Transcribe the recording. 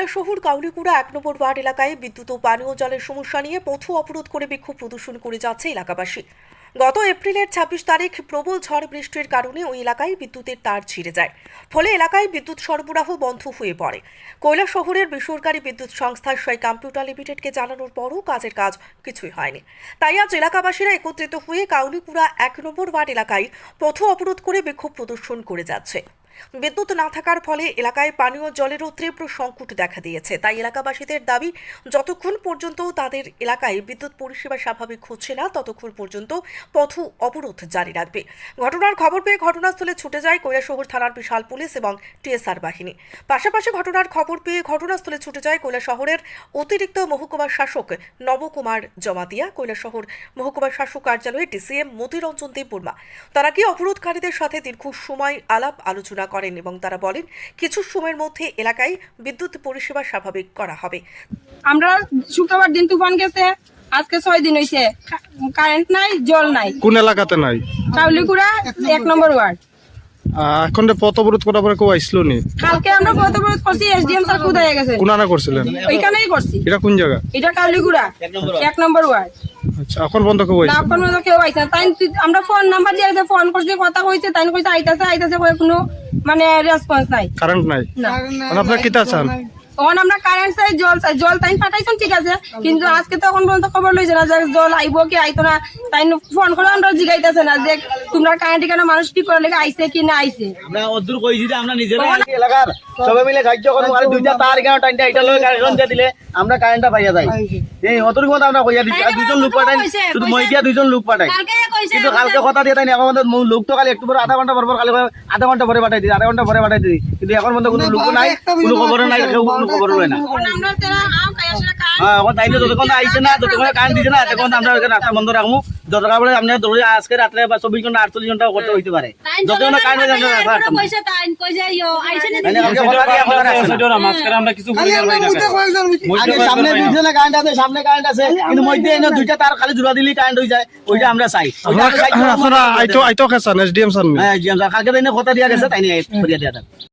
কৈলাসহর কাউলিকুড়া এক নম্বর ওয়ার্ড এলাকায় বিদ্যুৎ ও পানীয় জলের সমস্যা নিয়ে পথ অবরোধ করে বিক্ষোভ প্রদর্শন করে যাচ্ছে এলাকাবাসী। গত এপ্রিলের ছাব্বিশ তারিখ প্রবল ঝড় বৃষ্টির কারণে ওই এলাকায় বিদ্যুতের তার ছিঁড়ে যায়। ফলে এলাকায় বিদ্যুৎ সরবরাহ বন্ধ হয়ে পড়ে। কয়লা কৈলাসহরের বেসরকারি বিদ্যুৎ সংস্থা সেই কম্পিউটার লিমিটেডকে জানানোর পরও কাজের কাজ কিছুই হয়নি। তাই আজ এলাকাবাসীরা একত্রিত হয়ে কাউলিকুড়া এক নম্বর ওয়ার্ড এলাকায় পথ অবরোধ করে বিক্ষোভ প্রদর্শন করে যাচ্ছে। বিদ্যুৎ না থাকার ফলে এলাকায় পানীয় জলেরও তীব্র সংকট দেখা দিয়েছে। তাই এলাকাবাসীদের দাবি, যতক্ষণ পর্যন্ত তাদের এলাকায় বিদ্যুৎ পরিষেবা স্বাভাবিক হচ্ছে না, ততক্ষণ পর্যন্ত পথ অবরোধ জারি রাখবে। ঘটনার খবর পেয়ে ঘটনাস্থলে ছুটে যায় কৈলাসহর থানার বিশাল পুলিশ এবং টিএসআর বাহিনী। পাশাপাশি ঘটনার খবর পেয়ে ঘটনাস্থলে ছুটে যায় কৈলাসহরের অতিরিক্ত মহকুমা শাসক নবকুমার জমাতিয়া, কৈলাসহর মহকুমা শাসক কার্যালয়ে ডিসিএম মতিরঞ্জন দেববর্মা। তারা কি অবরোধকারীদের সাথে দীর্ঘ সময় আলাপ আলোচনা করেন এবং তারা বলেন কিছু সময়ের মধ্যে এলাকায় বিদ্যুৎ পরিষেবা স্বাভাবিক করা হবে। আমরা শুক্রবার দিন তুফান গেছে আজকে ছয় দিন হয়েছে কারেন্ট নাই জল নাই। কোন এলাকাতে নাই? কাউলিকুড়া এক নম্বর ওয়ার্ড। এখন পথ অবরোধ করার পরে কেউ আইসলো নি? কালকে আমরা কত বরত করছি এসডিএম স্যার কোথায় গেছে? কোনারা করছিলেন? ওইখানেই করছি। এটা কোন জায়গা? এটা কাউলিকুড়া এক নম্বর ওয়ার্ড। আচ্ছা এখন বন্ধ কেউ না এখন পর্যন্ত কেউ আইছে তাই আমরা ফোন নাম্বার দিয়ে ফোন করছি কথা কইছে তাই কইছে আইতাছে আইতাছে কোনো মানে রেসপন্স নাই। কারেন্ট নাই? না। মানে আপনার কিতা চান? তখন আমরা কারেন্ট চাই জল চাই জল তাই পাঠাইছেন ঠিক আছে। কিন্তু আজকে তো এখন পর্যন্ত খবর লইছে না যে জল আইব কি আইতো না। তাই ফোন করে আমরা জিগাইতেছে না যে তোমরা কারেন্ট কেন মানুষ কি করে লেগে আইছে কি না আইছে। আমরা অদূর কইছি যে আমরা নিজেরা এলাকার সবাই মিলে সাহায্য করব আর দুইটা তার এখানে টাইনটা এটা লয়ে কারেন্ট দিয়ে দিলে আমরা কারেন্টটা পাইয়া যাই। এই অতর মতো আমরা কইয়া দিচ্ছি। আর দুইজন লোক পাঠাই শুধু মই দিয়া দুইজন লোক পাঠাই কিন্তু কালকে কথা দিয়ে তাই এখন আমাদের লোক তো খালি একটু পরে আধা ঘণ্টা পর পর খালি কয়, আধা ঘণ্টা পরে পাঠাই দিই আধা ঘণ্টা পরে পাঠাই দিই। কিন্তু এখন মধ্যে কোনো লোক নাই কোনো খবর নাই কেউ কোনো খবর নাই না। আমরা হ্যাঁ এখন তাইলে যতক্ষণ আইছে না যতক্ষণ কারেন্ট দিছে না ততক্ষণ আমরা রাস্তা বন্ধ রাখব। দরকার পড়ে আপনি ধরে আজকে রাত্রে বা চব্বিশ ঘণ্টা আটচল্লিশ ঘণ্টা করতে হইতে পারে। যতক্ষণ কারেন্ট হয়ে। কারেন্ট আছে সামনে কারেন্ট আছে। কিন্তু মধ্যে এনে দুইটা তার খালি জোড়া দিলেই কারেন্ট হয়ে যায়। ওইটা আমরা আমরা নি। হ্যাঁ আমরা তাই কথা দিয়া গেছে তাই নিয়ে